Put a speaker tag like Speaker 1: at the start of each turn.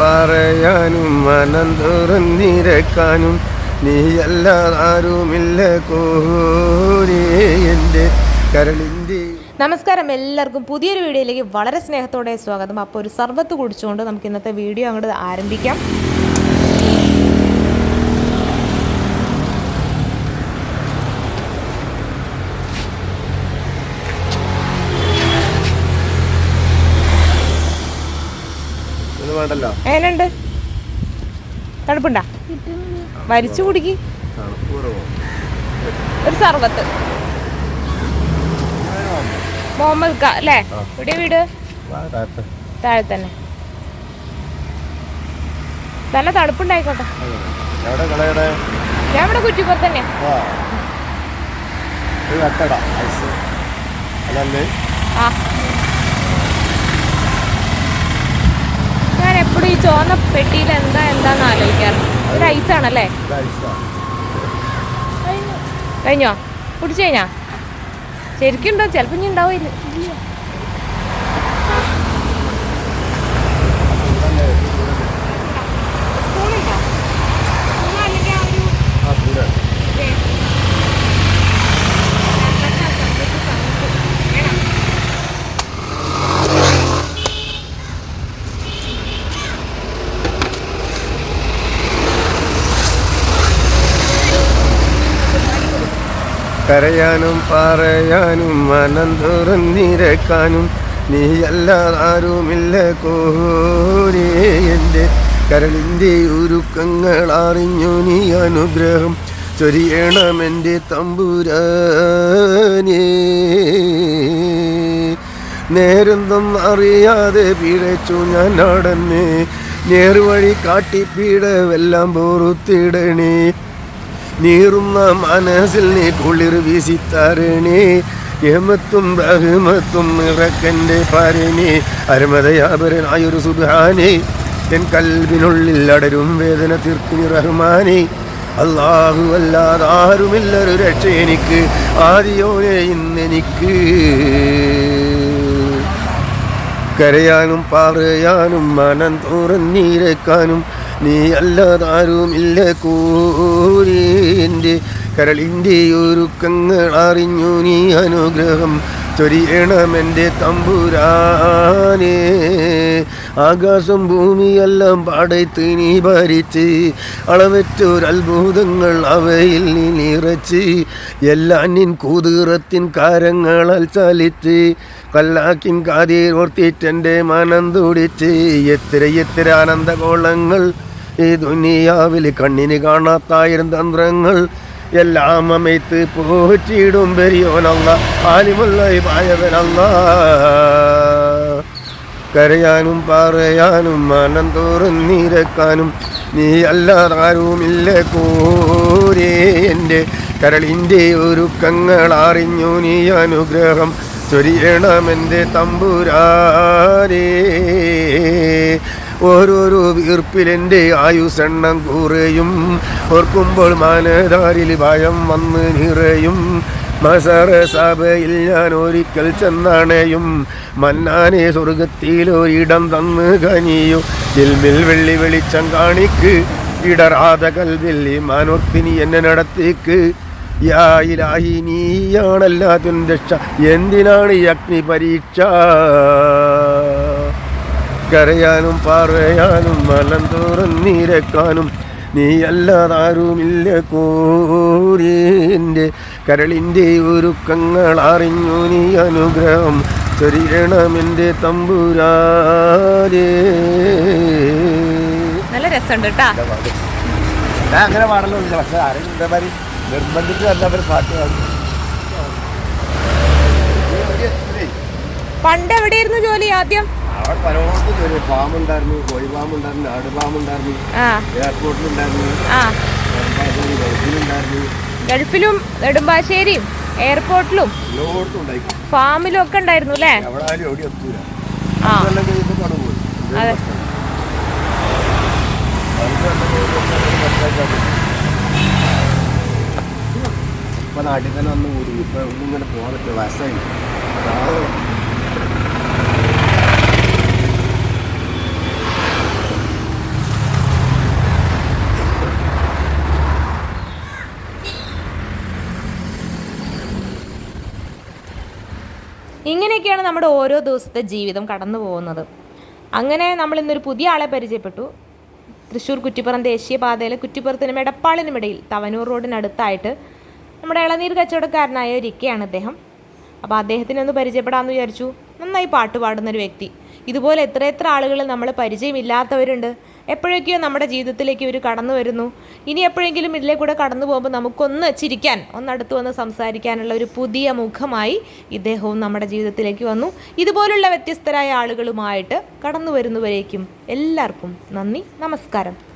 Speaker 1: പറയാനും മനം തുറന്നിരക്കാനും നീയല്ലാതാരുമില്ല കോരേ എന്റെ കരളിന്റെ.
Speaker 2: നമസ്കാരം എല്ലാവർക്കും. പുതിയൊരു വീഡിയോയിലേക്ക് വളരെ സ്നേഹത്തോടെ സ്വാഗതം. അപ്പോൾ ഒരു സർബത്ത് കുടിച്ചുകൊണ്ട് നമുക്ക് ഇന്നത്തെ വീഡിയോ അങ്ങോട്ട് ആരംഭിക്കാം.
Speaker 1: വേണ്ടല്ലോ.
Speaker 2: എങ്ങനെയുണ്ട്? തണുപ്പുണ്ടാ? വരിച്ചു കുടിക്ക്. ഒരു സർബത്ത് മുഹമ്മദ് ക അല്ലേ ഇവിടെ വീട്? താഴെ തന്നെ നല്ല തണുപ്പുണ്ടായിക്കോട്ടെ. ഞാൻ ഇവിടെ കുറ്റിപ്പുറത്ത് തന്നെ ആ ഞാൻ എപ്പോഴും ഈ ചോന്ന പെട്ടിയിൽ എന്താ എന്താന്ന് ആലോചിക്കാറ്? ഒരു ഐസാണല്ലേ?
Speaker 1: ആണല്ലേ ഐസാ
Speaker 2: കഴിഞ്ഞോ? കുടിച്ചു കഴിഞ്ഞാ? ശരിക്കും ഉണ്ടോ? ചിലപ്പോൾ ഇനി ഉണ്ടാവില്ല
Speaker 1: ആ കൂടെ കരയാനും പറയാനും മനം തുറന്നിരക്കാനും നീയല്ലാതാരുമില്ല കോരേ എന്റെ കരളിന്റെ ഉരുക്കങ്ങൾ അറിഞ്ഞു നീ അനുഗ്രഹം ചൊരിയണമെന്റെ തമ്പുരാനേ. നേരൊന്നും അറിയാതെ പിഴച്ചു ഞാൻ നടന്നേ. നേർവഴി കാട്ടിപ്പീടവെല്ലാം പൊറുത്തിടണേ നീറുന്ന മനസ്സിൽ നീ കുളിർ വീശിത്താരണേ. യമത്തും ബഹുമത്തും നിറക്കന്റെ പാരനെ അരമതയാപരനായൊരു സുധാനെ എൻ കൽവിനുള്ളിൽ അടരും വേദന തീർക്കിനി റഹ്മാനെ. അള്ളാഹു അല്ലാതെ ആരുമില്ലൊരു രക്ഷ എനിക്ക് ആദ്യോനെ ഇന്നെനിക്ക്. കരയാനും പറയാനും മനം തുറന്നിരക്കാനും നീ അല്ലാതാരുമില്ല കൂരിന്റെ കരളിന്റെ ഒരുക്കങ്ങൾ അറിഞ്ഞു നീ അനുഗ്രഹം ചൊരിയണമെന്റെ തമ്പുരാനേ. ആകാശം ഭൂമിയെല്ലാം പടയ്ത്ത് നീ ഭരിച്ച് അളവറ്റൊരത്ഭുതങ്ങൾ അവയിൽ നീ നിറച്ച് എല്ലാ നിൻ കുതിറത്തിൻ കാരങ്ങളാൽ ചലിച്ച് കല്ലാക്കിൻ കാതീർത്തിട്ടെന്റെ മനം തുടിച്ച് എത്ര എത്ര ആനന്ദകോളങ്ങൾ ഈ ദുനിയാവിൽ കണ്ണിന് കാണാത്തായിരം തന്ത്രങ്ങൾ എല്ലാം അമയത്ത് പോറ്റിയിടും പെരിയോനല്ല പായവനങ്ങ കരയാനും പറയാനും മനം തോറും നീരക്കാനും നീ അല്ലാതാരുമില്ല കോരേ. എന്റെ കരളിന്റെ ഒരുക്കങ്ങൾ അറിഞ്ഞു നീ അനുഗ്രഹം ചൊരിയണമെന്റെ തമ്പുരാരേ ഓരോരോ വീർപ്പിലെന്റെ ആയുസെണ്ണം കൂറയും ഓർക്കുമ്പോൾ മാനദാരിൽ ഭയം വന്ന് നിറയും. മസറ സഭയിൽ ഞാൻ ഒരിക്കൽ ചെന്നണയും മന്നാനെ സ്വർഗത്തിൽ ഒരിടം തന്ന് കനിയും. ജിൽമിൽ വെള്ളി വെളിച്ചം കാണിക്ക് ഇടറാത കൽവിൽ മാനോർത്തിനി എന്നെ നടത്തേക്ക്. യായിലാഹി നീയാണല്ലാതും രക്ഷ എന്തിനാണ് ഈ അഗ്നി പരീക്ഷ കരയാനും പറയാനും മലം നീരക്കാനും നീ അല്ലാതാരുമില്ല കോരിന്റെ കരളിന്റെ ഒരുക്കങ്ങൾ അറിഞ്ഞു നീ അനുഗ്രഹം. ചൊരിയണമെന്റെ തമ്പുരാരേ
Speaker 2: നല്ല രസമുണ്ട് കേട്ടാ.
Speaker 1: ഞാൻ അങ്ങനെ പാടല്ലോ പക്ഷെ ആരെങ്കിലും ഇതേമാതിരി നിർബന്ധിച്ച് എല്ലാവരും പാട്ട് പാടും
Speaker 2: പണ്ട് എവിടെയായിരുന്നു ജോലി ആദ്യം?
Speaker 1: അവിടെ പലയിടത്തും ഒരു ഫാം ഉണ്ടായിരുന്നു കോഴി ഫാം ഉണ്ടായിരുന്നു ആട് ഫാം ഉണ്ടായിരുന്നു എയർപോർട്ടിലുണ്ടായിരുന്നു ഗൾഫിലുണ്ടായിരുന്നു
Speaker 2: ഗൾഫിലും നെടുമ്പാശ്ശേരിയും എയർപോർട്ടിലും ഫാമിലും ഒക്കെ ഉണ്ടായിരുന്നു അല്ലേ? അതെ.
Speaker 1: ഇപ്പൊ നാട്ടിൽ തന്നെ വന്ന് കൂടി ഇപ്പൊ ഇങ്ങനെ പറ്റില്ല. വയസ്സായി
Speaker 2: ഇങ്ങനെയൊക്കെയാണ് നമ്മുടെ ഓരോ ദിവസത്തെ ജീവിതം കടന്നു പോകുന്നത്. അങ്ങനെ നമ്മൾ ഇന്നൊരു പുതിയ ആളെ പരിചയപ്പെട്ടു. തൃശ്ശൂർ കുറ്റിപ്പുറം ദേശീയപാതയിലെ കുറ്റിപ്പുറത്തിനും എടപ്പാളിനും ഇടയിൽ തവനൂർ റോഡിനടുത്തായിട്ട് നമ്മുടെ ഇളനീർ കച്ചവടക്കാരനായ ഒരു ഇക്കയാണ് അദ്ദേഹം. അപ്പോൾ അദ്ദേഹത്തിനെ ഒന്ന് പരിചയപ്പെടാമെന്ന് വിചാരിച്ചു. നന്നായി പാട്ട് പാടുന്നൊരു വ്യക്തി. ഇതുപോലെ എത്ര എത്ര ആളുകൾ നമ്മൾ പരിചയമില്ലാത്തവരുണ്ട്. എപ്പോഴൊക്കെയോ നമ്മുടെ ജീവിതത്തിലേക്ക് ഇവർ കടന്നു വരുന്നു. ഇനി എപ്പോഴെങ്കിലും ഇതിലെ കൂടെ കടന്നു പോകുമ്പോൾ നമുക്കൊന്ന് ചിരിക്കാൻ ഒന്നടുത്ത് വന്ന് സംസാരിക്കാനുള്ള ഒരു പുതിയ മുഖമായി ഇദ്ദേഹവും നമ്മുടെ ജീവിതത്തിലേക്ക് വന്നു. ഇതുപോലുള്ള വ്യത്യസ്തരായ ആളുകളുമായിട്ട് കടന്നു വരുന്നവരേക്കും എല്ലാവർക്കും നന്ദി നമസ്കാരം.